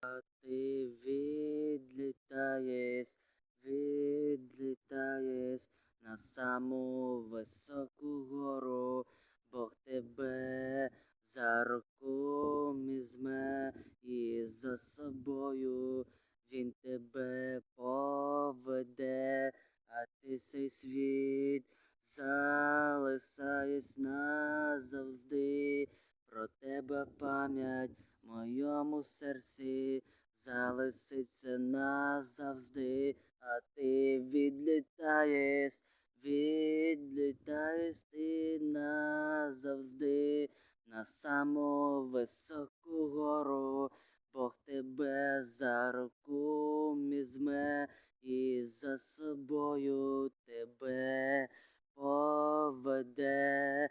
А ти відлітаєш, відлітаєш на саму високу гору, Бог тебе за руку візьме і за собою. Він тебе поведе, а ти цей світ залишаєш назавжди, про тебе пам'ять моєму серці залишиться назавжди, а ти відлітаєш, відлітаєш ти назавжди на саму високу гору, Бог тебе за руку візьме і за собою тебе поведе,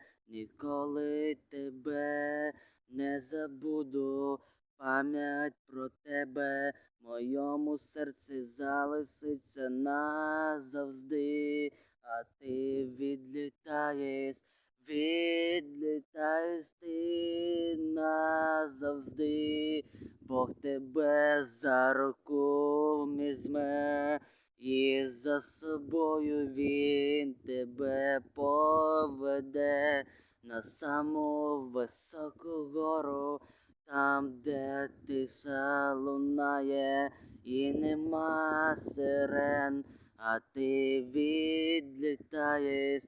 тебе не забуду, пам'ять про тебе в моєму серці залишиться назавжди, а ти відлітаєш, відлітаєш ти назавжди, Бог тебе за руку візьме, і за собою він тебе поведе на саму високу гору, там, де тиша лунає, і нема сирен, а ти відлітаєш,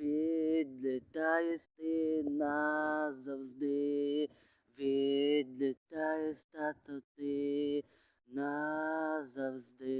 відлітаєш ти назавжди, відлітаєш, тато, ти назавжди.